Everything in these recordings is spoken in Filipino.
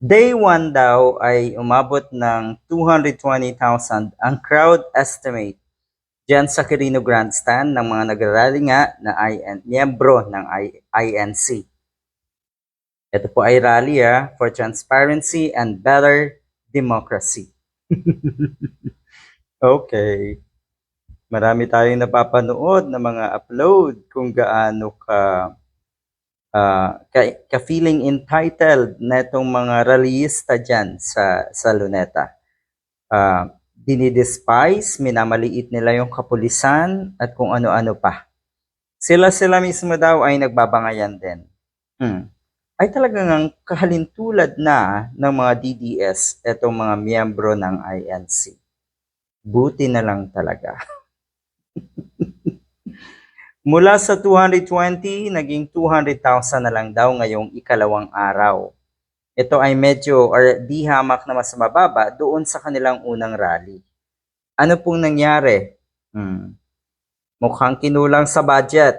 Day 1 daw ay umabot ng 220,000 ang crowd estimate dyan sa Quirino Grandstand ng mga nagrarally nga na IN, miyembro ng I- INC. Ito po ay rally ah, for transparency and better democracy. okay. Marami tayong napapanood na mga upload kung gaano ka ah, ka, ka feeling entitled na itong mga rallyista dyan sa, sa Luneta. Ah, dinidespise, minamaliit nila yung kapulisan at kung ano-ano pa. Sila-sila mismo daw ay nagbabangayan din. Hmm. Ay talagang ang kahalintulad na ng mga DDS itong mga miyembro ng INC. Buti na lang talaga. Mula sa 220, naging 200,000 na lang daw ngayong ikalawang araw. Ito ay medyo or di hamak na mas mababa doon sa kanilang unang rally. Ano pong nangyari? Hmm. Mukhang kinulang sa budget.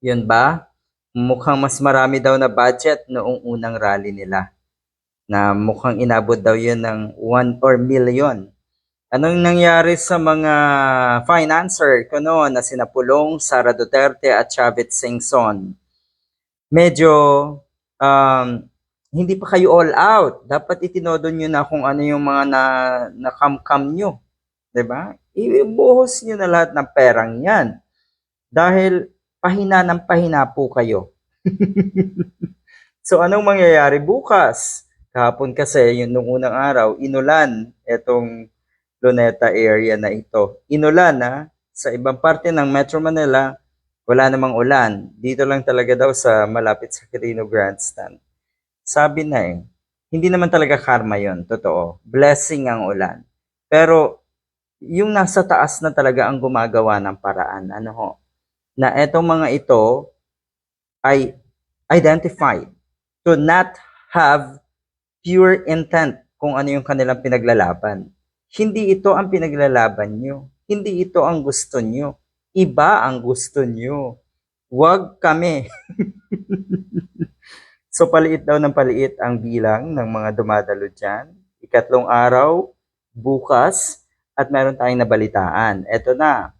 Yun ba? Mukhang mas marami daw na budget noong unang rally nila. Na mukhang inabot daw yun ng 1 or million. Anong nangyari sa mga financer ko noon na sina Pulong, Sara Duterte at Chavit Singson? Medyo um, hindi pa kayo all out. Dapat itinodo nyo na kung ano yung mga na, nakam-kam nyo. ba? Ibuhos nyo na lahat ng perang yan. Dahil pahina ng pahina po kayo. so anong mangyayari bukas? Kahapon kasi, yung nung unang araw, inulan etong Luneta area na ito. Inulan na sa ibang parte ng Metro Manila, wala namang ulan. Dito lang talaga daw sa malapit sa Quirino Grandstand. Sabi na eh, hindi naman talaga karma yon totoo. Blessing ang ulan. Pero yung nasa taas na talaga ang gumagawa ng paraan. Ano ho? Na etong mga ito ay identified to not have pure intent kung ano yung kanilang pinaglalaban. Hindi ito ang pinaglalaban nyo. Hindi ito ang gusto nyo. Iba ang gusto nyo. Huwag kami. so paliit daw ng paliit ang bilang ng mga dumadalo dyan. Ikatlong araw, bukas, at meron tayong nabalitaan. Ito na.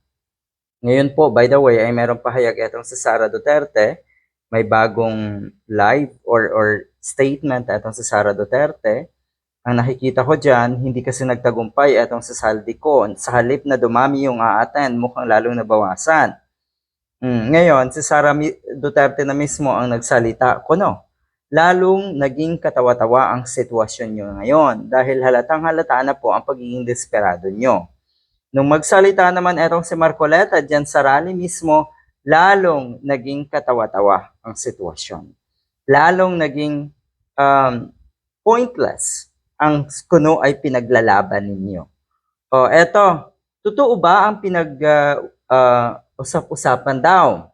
Ngayon po, by the way, ay meron pahayag itong si Sara Duterte. May bagong live or, or statement itong si Sara Duterte ang nakikita ko dyan, hindi kasi nagtagumpay itong sa saldi ko. Sa halip na dumami yung a-attend, mukhang lalong nabawasan. Mm, ngayon, si Sara Duterte na mismo ang nagsalita ko, no? Lalong naging katawa-tawa ang sitwasyon nyo ngayon dahil halatang halata na po ang pagiging desperado nyo. Nung magsalita naman etong si Marcoleta dyan sa rally mismo, lalong naging katawa-tawa ang sitwasyon. Lalong naging um, pointless ang kuno ay pinaglalaban ninyo. O eto, totoo ba ang pinag uh, uh, usap-usapan daw?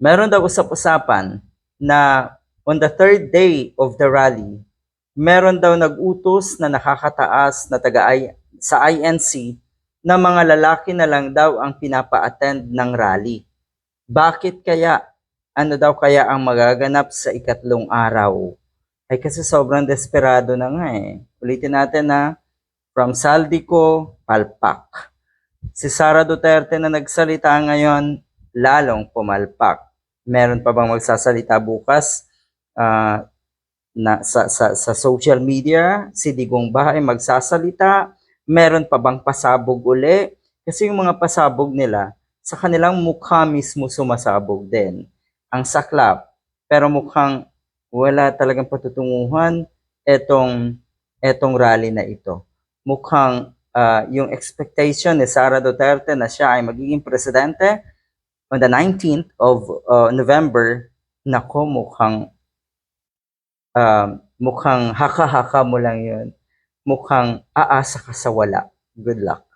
Meron daw usap-usapan na on the third day of the rally, meron daw nag-utos na nakakataas na taga sa INC na mga lalaki na lang daw ang pinapa-attend ng rally. Bakit kaya? Ano daw kaya ang magaganap sa ikatlong araw? Ay kasi sobrang desperado na nga eh. Ulitin natin na from Saldico, palpak. Si Sara Duterte na nagsalita ngayon, lalong pumalpak. Meron pa bang magsasalita bukas uh, na sa, sa, sa social media? Si Digong ba ay magsasalita? Meron pa bang pasabog uli? Kasi yung mga pasabog nila, sa kanilang mukha mismo sumasabog din. Ang saklap. Pero mukhang wala talagang patutunguhan etong etong rally na ito. Mukhang uh, yung expectation ni Sara Duterte na siya ay magiging presidente on the 19th of uh, November, nako mukhang uh, mukhang haka-haka mo lang yun. Mukhang aasa ka sa wala. Good luck.